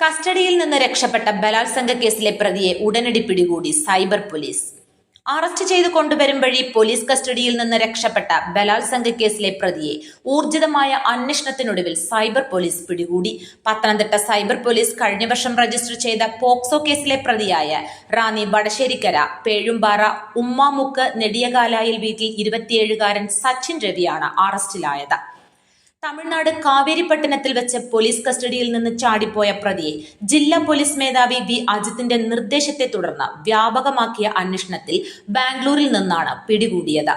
കസ്റ്റഡിയിൽ നിന്ന് രക്ഷപ്പെട്ട ബലാത്സംഗ കേസിലെ പ്രതിയെ ഉടനടി പിടികൂടി സൈബർ പോലീസ്. അറസ്റ്റ് ചെയ്ത് കൊണ്ടുവരും വഴി പോലീസ് കസ്റ്റഡിയിൽ നിന്ന് രക്ഷപ്പെട്ട ബലാത്സംഗ കേസിലെ പ്രതിയെ ഊർജിതമായ അന്വേഷണത്തിനൊടുവിൽ സൈബർ പോലീസ് പിടികൂടി. പത്തനംതിട്ട സൈബർ പോലീസ് കഴിഞ്ഞ വർഷം രജിസ്റ്റർ ചെയ്ത പോക്സോ കേസിലെ പ്രതിയായ റാന്നി വടശ്ശേരിക്കര പേഴുംപാറ ഉമ്മാമുക്ക് നെടിയകാലായിൽ വീട്ടിൽ ഇരുപത്തിയേഴുകാരൻ സച്ചിൻ രവിയാണ് അറസ്റ്റിലായത്. തമിഴ്നാട് കാവേരിപ്പട്ടണത്തിൽ വെച്ച് പോലീസ് കസ്റ്റഡിയിൽ നിന്ന് ചാടിപ്പോയ പ്രതിയെ ജില്ലാ പോലീസ് മേധാവി വി അജിത്തിന്റെ നിർദ്ദേശത്തെ തുടർന്ന് വ്യാപകമാക്കിയ അന്വേഷണത്തിൽ ബാംഗ്ലൂരിൽ നിന്നാണ് പിടികൂടിയത്.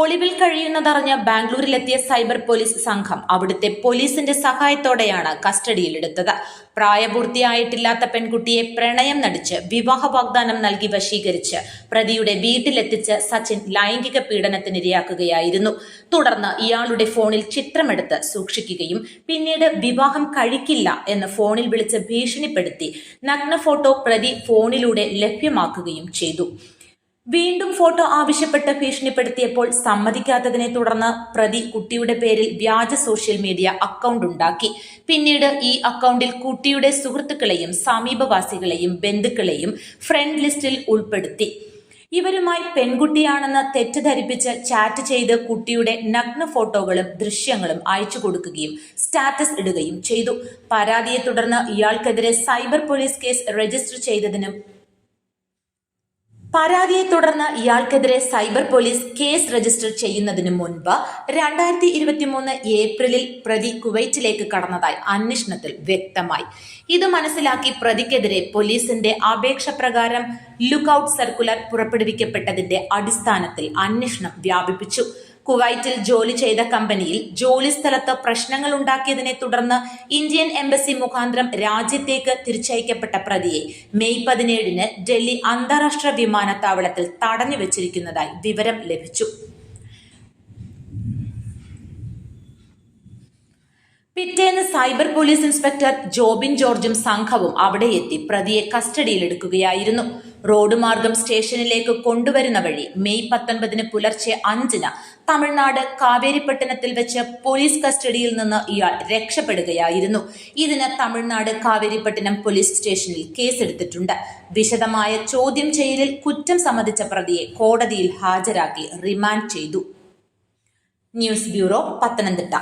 ഒളിവിൽ കഴിയുന്നതറിഞ്ഞ് ബാംഗ്ലൂരിലെത്തിയ സൈബർ പോലീസ് സംഘം അവിടുത്തെ പോലീസിന്റെ സഹായത്തോടെയാണ് കസ്റ്റഡിയിലെടുത്തത്. പ്രായപൂർത്തിയായിട്ടില്ലാത്ത പെൺകുട്ടിയെ പ്രണയം നടിച്ച് വിവാഹ വാഗ്ദാനം നൽകി വശീകരിച്ച് പ്രതിയുടെ വീട്ടിലെത്തിച്ച് സച്ചിൻ ലൈംഗിക പീഡനത്തിനിരയാക്കുകയായിരുന്നു തുടർന്ന് ഇയാളുടെ ഫോണിൽ ചിത്രമെടുത്ത് സൂക്ഷിക്കുകയും പിന്നീട് വിവാഹം കഴിക്കില്ല എന്ന് ഫോണിൽ വിളിച്ച് ഭീഷണിപ്പെടുത്തി നഗ്ന ഫോട്ടോ പ്രതി ഫോണിലൂടെ ലഭ്യമാക്കുകയും ചെയ്തു. വീണ്ടും ഫോട്ടോ ആവശ്യപ്പെട്ട് ഭീഷണിപ്പെടുത്തിയപ്പോൾ സമ്മതിക്കാത്തതിനെ തുടർന്ന് പ്രതി കുട്ടിയുടെ പേരിൽ വ്യാജ സോഷ്യൽ മീഡിയ അക്കൗണ്ട് ഉണ്ടാക്കി. പിന്നീട് ഈ അക്കൗണ്ടിൽ കുട്ടിയുടെ സുഹൃത്തുക്കളെയും സമീപവാസികളെയും ബന്ധുക്കളെയും ഫ്രണ്ട് ലിസ്റ്റിൽ ഉൾപ്പെടുത്തി. ഇവരുമായി പെൺകുട്ടിയാണെന്ന് തെറ്റിദ്ധരിപ്പിച്ച് ചാറ്റ് ചെയ്ത് കുട്ടിയുടെ നഗ്ന ഫോട്ടോകളും ദൃശ്യങ്ങളും അയച്ചു കൊടുക്കുകയും സ്റ്റാറ്റസ് ഇടുകയും ചെയ്തു. പരാതിയെ തുടർന്ന് ഇയാൾക്കെതിരെ സൈബർ പോലീസ് കേസ് രജിസ്റ്റർ ചെയ്തതിനും പരാതിയെ തുടർന്ന് ഇയാൾക്കെതിരെ സൈബർ പോലീസ് കേസ് രജിസ്റ്റർ ചെയ്യുന്നതിന് മുൻപ് രണ്ടായിരത്തി ഇരുപത്തി മൂന്ന് ഏപ്രിലിൽ പ്രതി കുവൈറ്റിലേക്ക് കടന്നതായി അന്വേഷണത്തിൽ വ്യക്തമായി. ഇത് മനസ്സിലാക്കി പ്രതിക്കെതിരെ പോലീസിന്റെ അപേക്ഷ പ്രകാരം ലുക്കൌട്ട് സർക്കുലർ പുറപ്പെടുവിക്കപ്പെട്ടതിന്റെ അടിസ്ഥാനത്തിൽ അന്വേഷണം വ്യാപിപ്പിച്ചു. കുവൈറ്റിൽ ജോലി ചെയ്ത കമ്പനിയിൽ ജോലി സ്ഥലത്ത് പ്രശ്നങ്ങൾ ഉണ്ടാക്കിയതിനെ തുടർന്ന് ഇന്ത്യൻ എംബസി മുഖാന്തരം രാജ്യത്തേക്ക് തിരിച്ചയക്കപ്പെട്ട പ്രതിയെ മെയ് പതിനേഴിന് ഡൽഹി അന്താരാഷ്ട്ര വിമാനത്താവളത്തിൽ തടഞ്ഞു വെച്ചിരിക്കുന്നതായി വിവരം ലഭിച്ചു. പിറ്റേന്ന് സൈബർ പോലീസ് ഇൻസ്പെക്ടർ ജോബിൻ ജോർജും സംഘവും അവിടെ എത്തി പ്രതിയെ കസ്റ്റഡിയിലെടുക്കുകയായിരുന്നു. റോഡ് മാർഗം സ്റ്റേഷനിലേക്ക് കൊണ്ടുവരുന്ന വഴി മെയ് പത്തൊൻപതിന് പുലർച്ചെ അഞ്ചിന് തമിഴ്നാട് കാവേരിപ്പട്ടണത്തിൽ വെച്ച് പോലീസ് കസ്റ്റഡിയിൽ നിന്ന് ഇയാൾ രക്ഷപ്പെടുകയായിരുന്നു. ഇതിന് തമിഴ്നാട് കാവേരിപ്പട്ടണം പോലീസ് സ്റ്റേഷനിൽ കേസെടുത്തിട്ടുണ്ട്. വിശദമായ ചോദ്യം ചെയ്യലിൽ കുറ്റം സമ്മതിച്ച പ്രതിയെ കോടതിയിൽ ഹാജരാക്കി റിമാൻഡ് ചെയ്തു. News bureau Pathanamthitta.